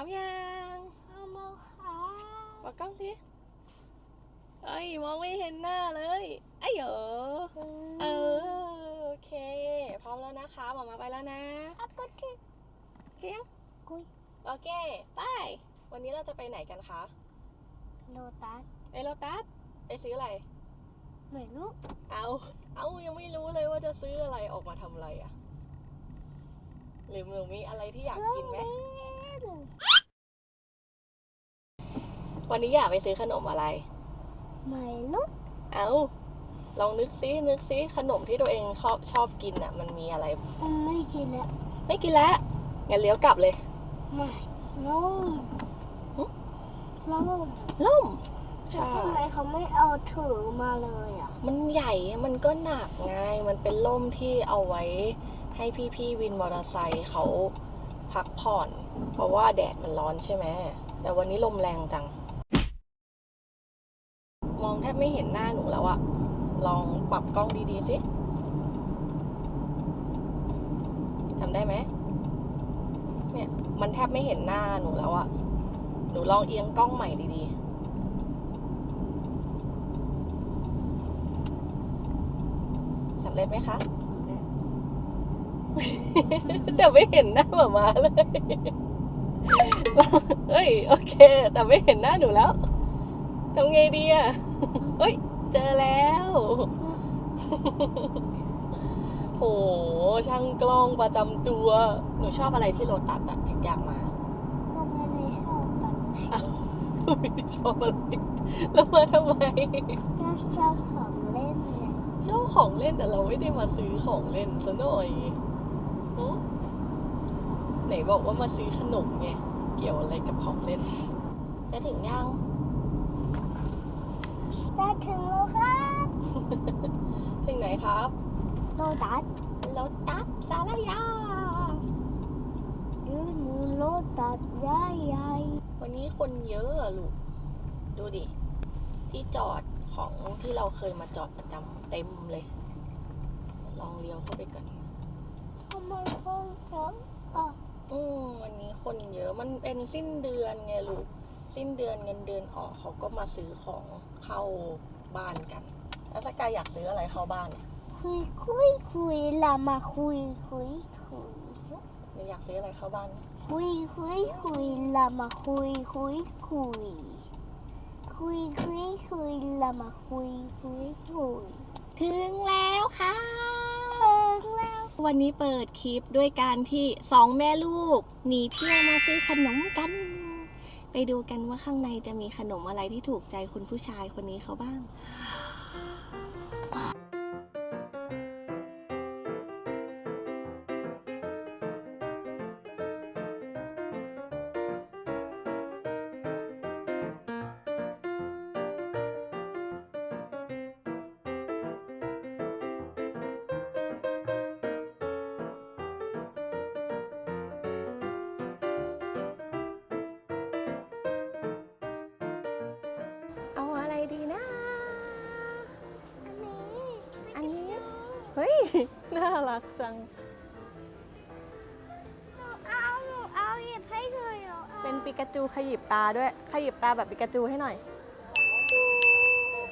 อมยังเอามาค่ะบอกกล้องสิเอ้ยมองไม่เห็นหน้าเลยไอ้เหรอเออโอเค พร้อมแล้วนะคะหมอมาไปแล้วนะอัปเดตโอเคยังกุยโอเคไปวันนี้เราจะไปไหนกันคะโลตัสไปโลตัสไปซื้ออะไรไม่รู้เอาเอายังไม่รู้เลยว่าจะซื้ออะไรออกมาทำอะไรอะหรือหนูมีอะไรที่อยากกินไหมเครื่องเล่น วันนี้อยากไปซื้อขนมอะไร ไม่รู้เอาลองนึกซินึกซิขนมที่ตัวเองชอบชอบกินอะ มันมีอะไร ไม่กินแล้วไม่กินแล้วงั้นเลี้ยวกลับเลยไม่รู้หึรู้ล่มใช่ทำไมเขาไม่เอาถือมาเลยอะ มันใหญ่มันก็หนักไงมันเป็นล่มที่เอาไว้ ให้พี่ๆวินมอเตอร์ไซค์เขาพักผ่อน เพราะว่าแดดมันร้อนใช่ไหมแต่วันนี้ลมแรงจัง มองแทบไม่เห็นหน้าหนูแล้วอะลองปรับกล้องดีๆสิทำได้ไหมเนี่ย มันแทบไม่เห็นหน้าหนูแล้วอะหนูลองเอียงกล้องใหม่ดีๆสำเร็จไหมคะแต่ไม่เห็นหน้าหมามาเลยเอ้ย โอเค แต่ไม่เห็นหน้าหนูแล้วทำไงดีอะ เอ้ย เจอแล้ว โห ช่างกล้องประจำตัว หนูชอบอะไรที่โลตัสอะถึงอยากมา ก็ไม่ได้ชอบมันไม่ได้ชอบอะไร แล้วมาทำไม ก็ชอบของเล่นไงชอบของเล่นแต่เราไม่ได้มาซื้อของเล่นซะหน่อยหึไหนบอกว่ามาซื้อขนมไง เกี่ยวอะไรกับของเล่น จะถึงยัง ได้ถึงแล้วครับถึงไหนครับโลตัสโลตัสสารยายืนมูนโลตัสใหญ่ใหญ่วันนี้คนเยอะอะลูก ดูดิ ที่จอดของที่เราเคยมาจอดประจำเต็มเลย ลองเลี้ยวเข้าไปก่อนทำไมคนเยอะอะอืมวันนี้คนเยอะมันเป็นสิ้นเดือนไงลูก สิ้นเดือนเงินเดือนออกเขาก็มาซื้อของเข้าบ้านกัน แล้วสกายอยากซื้ออะไรเข้าบ้านเนี่ยคุยคุยคุยละมาคุยคุยคุยหนูอยากซื้ออะไรเข้าบ้าน คุยคุยคุยละมาคุยคุยคุยคุยคุยคุยละมาคุยคุยคุยถึงแล้วค่ะถึงแล้ว วันนี้เปิดคลิปด้วยการที่สองแม่ลูกหนีเที่ยวมาซื้อขนมกัน ไปดูกันว่าข้างในจะมีขนมอะไรที่ถูกใจคุณผู้ชายคนนี้เขาบ้าง ย น่ารักจัง หนูเอาหนูเอาหยิบให้หน่อยหนูเอาเป็นปิกาจูขยิบตาด้วย ขยิบตาแบบปิกาจูให้หน่อย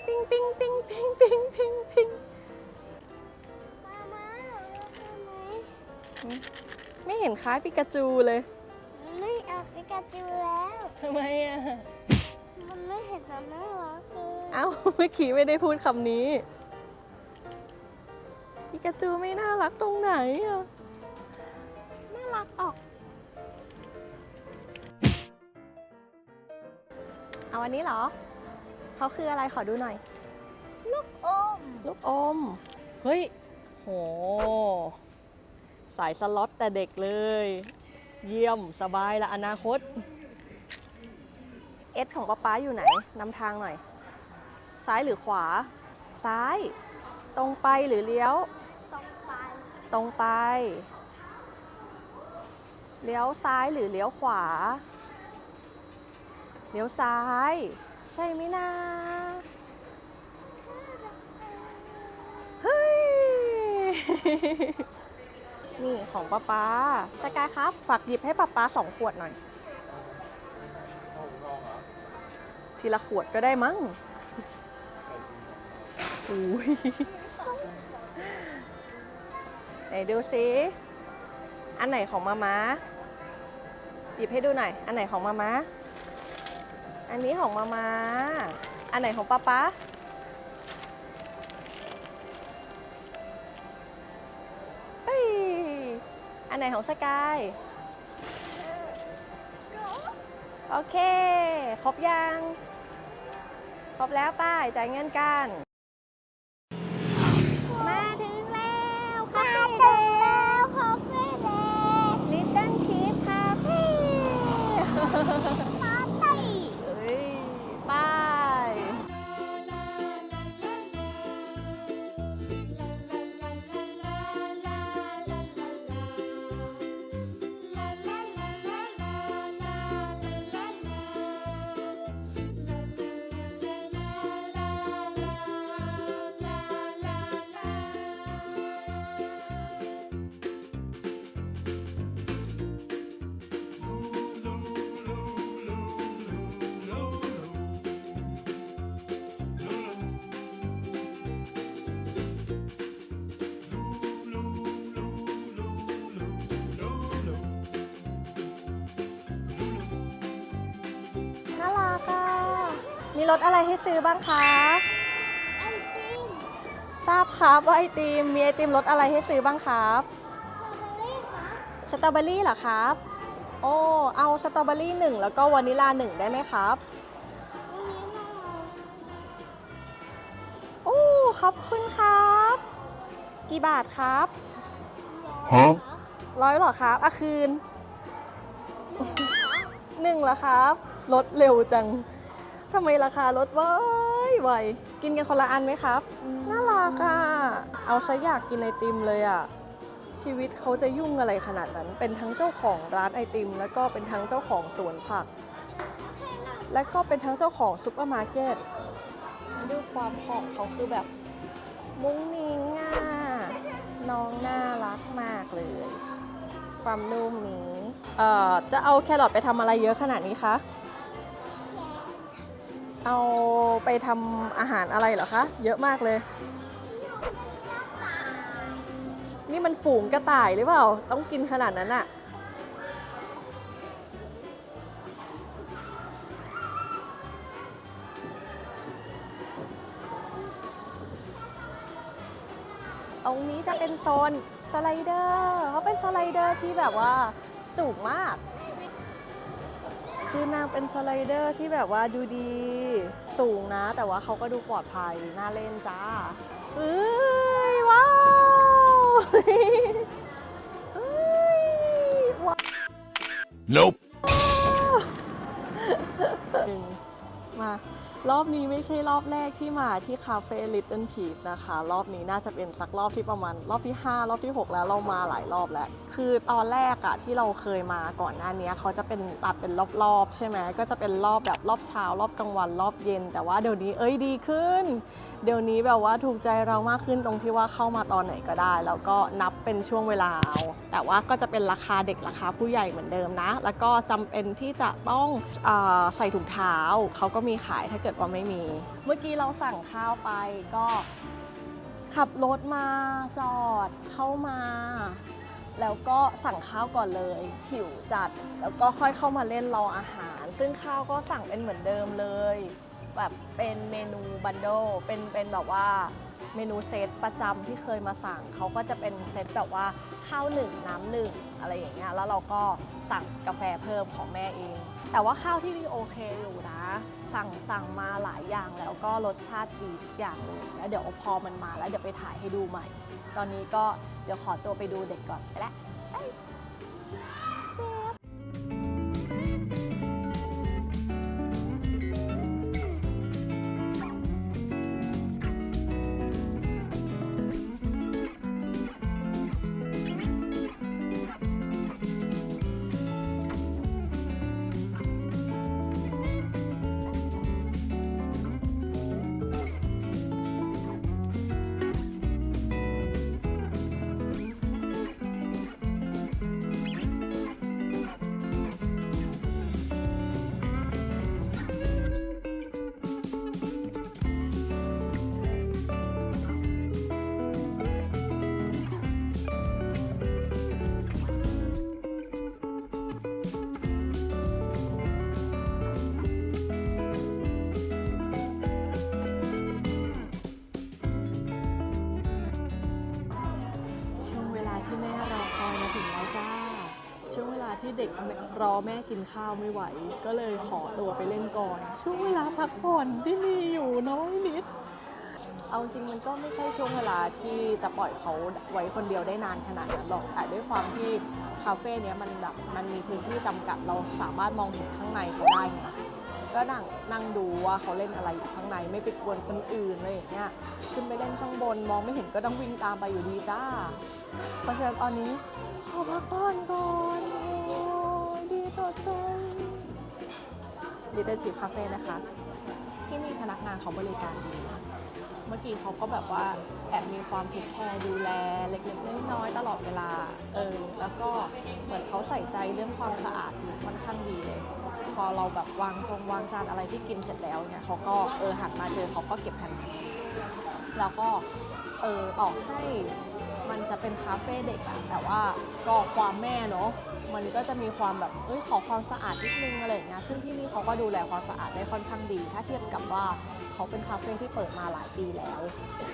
ปิ้งปิ้งปิ้งปิ้งปิ้งปิ้งปิ้งมามาเอาไหมไม่เห็นคล้ายปิกาจูเลยไม่เอาปิกาจูแล้ว ทำไมอะ มันไม่เห็นความน่ารักเลย เอ้า เมื่อกี้ไม่ได้พูดคำนี้ ปิกาจูไม่น่ารักตรงไหนอะน่ารักออก เอาอันนี้เหรอ เขาคืออะไรขอดูหน่อย ลูกอม ลูกอม เฮ้ย โห สายสล็อตแต่เด็กเลย เยี่ยมสบายละอนาคต เอสของป๊าป๊าอยู่ไหนนำทางหน่อย ซ้ายหรือขวา ซ้าย ตรงไปหรือเลี้ยวตรงไป ตรงไป เลี้ยวซ้ายหรือเลี้ยวขวา เลี้ยวซ้าย ใช่ไหมนะเฮ้ย นี่ของป้าป๊าสกายครับฝากหยิบให้ป้าป๊าสองขวดหน่อย ทีละขวดก็ได้มั้งอุ้ย ไหนดูซิอันไหนของมาม้าหยิบให้ดูหน่อย อันไหนของมาม้าอันนี้ของมาม้าอันไหนของป๊าป๊าเฮ้ยอันไหนของสกาย โอเค ครบยัง ครบแล้วป้ายจ่ายเงินกัน มีรสอะไรให้ซื้อบ้างคะ ไอติมทราบครับว่าไอติม มีไอติมรสอะไรให้ซื้อบ้างครับ สตรอเบอรี่ค่ะสตรอเบอรี่เหรอครับ โอ้ เอาสตรอเบอรี่หนึ่งแล้วก็วานิลาหนึ่งได้ไหมครับ วันนี้มาโอ้ ขอบคุณครับ กี่บาทครับ Huh? ร้อยเหรอครับอะคืนหนึ่งเหรอครับ ลดเร็วจัง ทำไมราคาลดไวไวกินกันคนละอันไหมครับ น่ารักอะ เอาซะอยากกินไอติมเลยอะ ชีวิตเขาจะยุ่งอะไรขนาดนั้น เป็นทั้งเจ้าของร้านไอติม แล้วก็เป็นทั้งเจ้าของสวนผัก และก็เป็นทั้งเจ้าของซุปเปอร์มาร์เก็ตดูความหอมเขาคือแบบมุ้งมิ้งอะ น้องน่ารักมากเลย ความนุ่มนี้ เอ่อ จะเอาแครอทไปทำอะไรเยอะขนาดนี้คะ เอาไปทำอาหารอะไรเหรอคะ เยอะมากเลย นี่มันฝูงกระต่ายหรือเปล่า ต้องกินขนาดนั้นอะตรงนี้จะเป็นโซนสไลเดอร์เขาเป็นสไลเดอร์ที่แบบว่าสูงมาก คือนางเป็นสไลเดอร์ที่แบบว่าดูดีสูงนะ แต่ว่าเขาก็ดูปลอดภัยน่าเล่นจ้าเอ้ยว้าวเอ้ยว้าว Nope. มา รอบนี้ไม่ใช่รอบแรกที่มาที่คาเฟ่ Little Sheep นะคะ รอบนี้น่าจะเป็นสักรอบที่ประมาณ รอบที่ 5 รอบที่ 6 แล้วเรามาหลายรอบแล้ว คือตอนแรกอะที่เราเคยมาก่อนหน้านี้เขาจะเป็นตัดเป็นรอบๆ ใช่ไหมก็จะเป็นรอบแบบรอบเช้ารอบกลางวันรอบเย็น แต่ว่าเดี๋ยวนี้เอ้ยดีขึ้น เดี๋ยวนี้แบบว่าถูกใจเรามากขึ้นตรงที่ว่าเข้ามาตอนไหนก็ได้ แล้วก็นับเป็นช่วงเวลาเอาแต่ว่าก็จะเป็นราคาเด็กราคาผู้ใหญ่เหมือนเดิมนะ แล้วก็จำเป็นที่จะต้องอใส่ถุงเท้าเขาก็มีขายถ้าเกิดว่าไม่มี เมื่อกี้เราสั่งข้าวไปก็ขับรถมาจอดเข้ามา แล้วก็สั่งข้าวก่อนเลยหิวจัด แล้วก็ค่อยเข้ามาเล่นรออาหาร ซึ่งข้าวก็สั่งเป็นเหมือนเดิมเลย แบบเป็นเมนูบันโดเป็นเป็นแบบว่าเมนูเซตประจำที่เคยมาสั่งเขาก็จะเป็นเซตแบบว่าข้าวหนึ่งน้ำหนึ่งอะไรอย่างเงี้ยแล้วเราก็สั่งกาแฟเพิ่มของแม่เอง แต่ว่าข้าวที่นี่โอเคอยู่นะ สั่งสั่งมาหลายอย่างแล้วก็รสชาติดีทุกอย่างเลยแล้วเดี๋ยวพอมันมาแล้วเดี๋ยวไปถ่ายให้ดูใหม่ ตอนนี้ก็เดี๋ยวขอตัวไปดูเด็กก่อนไปแล้ว รอแม่กินข้าวไม่ไหว ก็เลยขอตัวไปเล่นก่อน ช่วงเวลาพักผ่อนที่มีอยู่น้อยนิด เอาจริงมันก็ไม่ใช่ช่วงเวลาที่จะปล่อยเขาไว้คนเดียวได้นานขนาดนั้นหรอกแต่ด้วยความที่คาเฟ่เนี้ยมันแบบมันมีพื้นที่จำกัดเราสามารถมองเห็นข้างในเขาได้ไงก็นั่งนั่งดูว่าเขาเล่นอะไรอยู่ข้างในไม่ไปกวนคนอื่นอะไรอย่างเงี้ยขึ้นไปเล่นข้างบนมองไม่เห็นก็ต้องวิ่งตามไปอยู่ดีจ้า เพราะฉะนั้นตอนนี้ขอพักผ่อนก่อน ต่อใจดิเตอร์ชีคาเฟ่นะคะ ที่นี่พนักงานเขาบริการดี เมื่อกี้เขาก็แบบว่าแอบมีความเทคแคร์ดูแลเล็กๆน้อยๆตลอดเวลา เออ แล้วก็เหมือนเขาใส่ใจเรื่องความสะอาดอยู่ค่อนข้างดีเลย พอเราแบบวางจงวางจานอะไรที่กินเสร็จแล้วเนี่ยเขาก็เออหันมาเจอเขาก็เก็บทันทีแล้วก็เออต่อให้ มันจะเป็นคาเฟ่เด็กอะแต่ว่าก็ความแม่เนาะมันก็จะมีความแบบเอ้ยขอความสะอาดนิดนึงอะไรอย่างเงี้ยซึ่งที่นี่เขาก็ดูแลความสะอาดได้ค่อนข้างดี ถ้าเทียบกับว่าเขาเป็นคาเฟ่ที่เปิดมาหลายปีแล้ว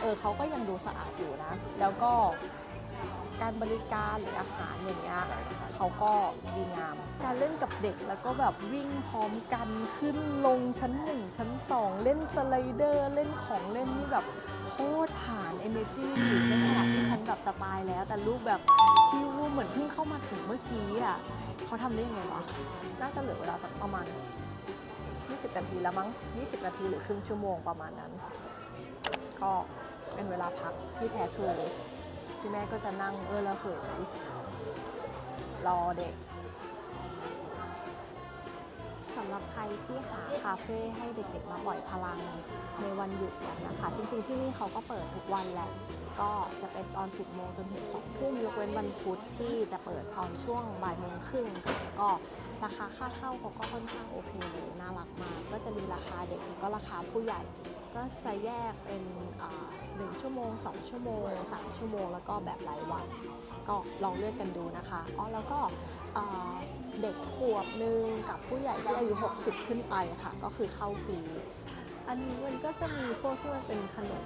เออเขาก็ยังดูสะอาดอยู่นะ แล้วก็การบริการหรืออาหารอย่างเงี้ยเขาก็ดีงาม การเล่นกับเด็กแล้วก็แบบวิ่งพร้อมกันขึ้นลงชั้นหนึ่งชั้นสองเล่นสไลเดอร์เล่นของเล่นนี่แบบ คตรผ่าน energy ในขณะที่ฉันแบบจะตายแล้ว แต่ลูกแบบชิวเหมือนเพิ่งเข้ามาถึงเมื่อกี้อะเขาทำได้ยังไงวะ น่าจะเหลือเวลาประมาณ 20 นาทีแล้วมั้ง 20 นาทีหรือครึ่งชั่วโมงประมาณนั้น ก็เป็นเวลาพักที่แท้ทรูที่แม่ก็จะนั่งเออละเหยรอเด็กำหรับใครที่หาคาเฟ่ให้เด็กๆมาปล่อยพลังในวันหยุดกันนะคะ จริงๆที่นี่เขาก็เปิดทุกวันแหละก็จะเป็นตอน 10 โมงจนถึง 2 ทุ่มยกเว้นวันพุธที่จะเปิดตอนช่วงบ่ายโมงครึ่งค่ะก็ราคาค่าเข้าเขาก็ค่อนข้างโอเคเลยน่ารักมาก ก็จะมีราคาเด็กแล้วก็ราคาผู้ใหญ่ ก็จะแยกเป็นหนึ่งชั่วโมง 2 ชั่วโมง 3 ชั่วโมง แล้วก็แบบรายวัน ก็ลองเลือกกันดูนะคะอ๋อแล้วก็ เด็กขวบหนึ่งกับผู้ใหญ่ที่อายุ 60 ขึ้นไปค่ะ ก็คือเข้าฟรี อันนี้มันก็จะมีพวกที่มันเป็นขนม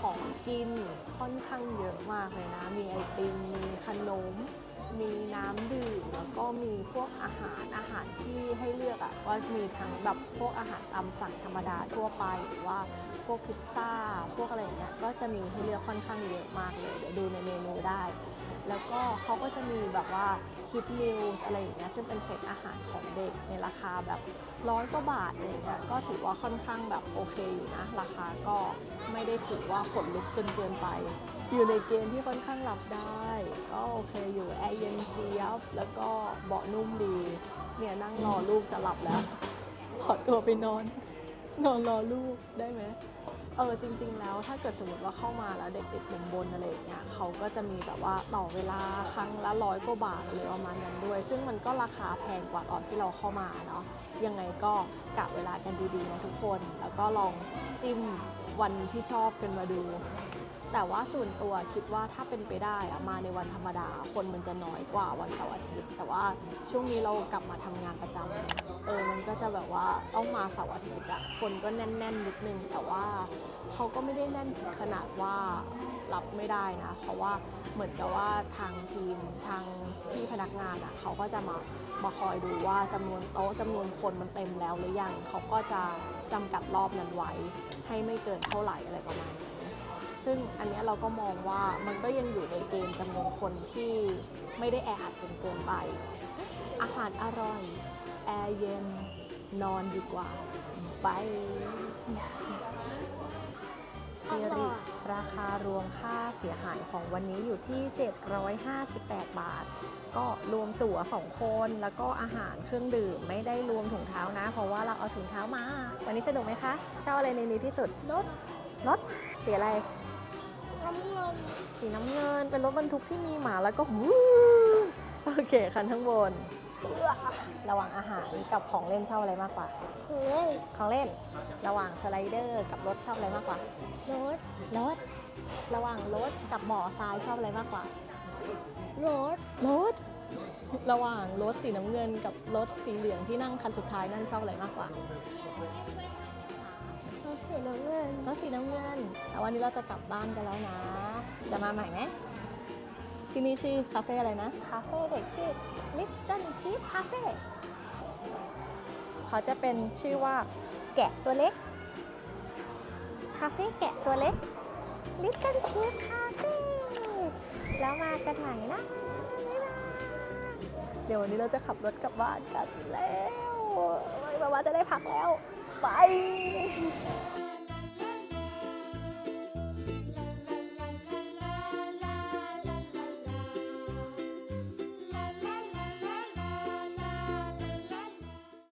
ของกินค่อนข้างเยอะมากเลยนะ มีไอติม มีขนม มีน้ำดื่ม แล้วก็มีพวกอาหารอาหารที่ให้เลือกอะ่ะก็มีทั้งแบบพวกอาหารตามสั่งธรรมดาทั่วไปหรือว่าพวกพิซซ่า พวกอะไรอย่างเงี้ย ก็จะมีให้เลือกค่อนข้างเยอะมากเลย เดี๋ยวดูในเมนูได้ แล้วก็เขาก็จะมีแบบว่าคิดมิลอะไรอย่างเงี้ยซึ่งเป็นเซตอาหารของเด็กในราคาแบบร้อยกว่าบาทอะไรอย่างเงี้ยก็ถือว่าค่อนข้างแบบโอเคอยู่นะ ราคาก็ไม่ได้ถือว่าขนลุกจนเกินไป อยู่ในเกณฑ์ที่ค่อนข้างหลับได้ ก็โอเคอยู่แอร์เย็นเจี๊ยบแล้วก็เบาะนุ่มดีเนี่ยนั่งรอลูกจะหลับแล้ว ขอตัวไปนอน นอนรอลูกได้ไหม เออจริง ๆ แล้วถ้าเกิดสมมติว่าเข้ามาแล้วเด็กติดมุมบนอะไรอย่างเงี้ยเขาก็จะมีแบบว่าต่อเวลาครั้งละร้อยกว่าบาทหรือประมาณนั้นด้วย ซึ่งมันก็ราคาแพงกว่าตอนที่เราเข้ามาเนาะยังไงก็กะเวลากันดีๆนะทุกคน แล้วก็ลองจิ้มวันที่ชอบกันมาดู แต่ว่าส่วนตัวคิดว่าถ้าเป็นไปได้อะมาในวันธรรมดา คนมันจะน้อยกว่าวันเสาร์อาทิตย์แต่ว่าช่วงนี้เรากลับมาทำงานประจำเออมันก็จะแบบว่าต้องมาเสาร์อาทิตย์อะคนก็แน่นๆนิดนึงแต่ว่าเขาก็ไม่ได้แน่นถึงขนาดว่ารับไม่ได้นะเพราะว่าเหมือนกับว่าทางทีมทางพี่พนักงานอะเขาก็จะมามาคอยดูว่าจำนวนโต๊ะจำนวนคนมันเต็มแล้วหรือยังเขาก็จะจำกัดรอบนั้นไว้ให้ไม่เกินเท่าไหร่อะไรประมาณนี้ ซึ่งอันเนี้ยเราก็มองว่ามันก็ยังอยู่ในเกณฑ์จำนวนคนที่ไม่ได้แออัดจนเกินไป อาหารอร่อย แอร์เย็น นอนดีกว่า ไปซีริราคารวมค่าเสียหายของวันนี้อยู่ที่ 758 บาท ก็รวมตั๋ว2คนแล้วก็อาหารเครื่องดื่มไม่ได้รวมถุงเท้านะ เพราะว่าเราเอาถุงเท้ามา วันนี้สนุกไหมคะ ชอบอะไรในนี้ที่สุดรถรถเสียอะไรน้ำเงิน สีน้ำเงิน เป็นรถบรรทุกที่มีหมาแล้วก็วู้โอเคคันข้างบน ระหว่างอาหารกับของเล่นชอบอะไรมากกว่าคือเล่น ของเล่น ระหว่างสไลเดอร์กับรถชอบอะไรมากกว่า รถ รถ ระหว่างรถกับบ่อทรายชอบอะไรมากกว่า รถ รถ ระหว่างรถสีน้ำเงินกับรถสีเหลืองที่นั่งคันสุดท้ายนั่นชอบอะไรมากกว่ารถ สีน้ำเงินรถสีน้ำเงินแต่วันนี้เราจะกลับบ้านกันแล้วนะ จะมาใหม่ไหมที่นี่ชื่อคาเฟ่อะไรนะ คาเฟ่เด็กชื่อ Little Sheep Cafe เขาจะเป็นชื่อว่าแกะตัวเล็ก คาเฟ่แกะตัวเล็ก Little Sheep Cafe แล้วมากันใหม่นะบ๊ายบายเดี๋ยววันนี้เราจะขับรถกลับบ้านกันแล้วบ๊ายบายจะได้พักแล้ว ไป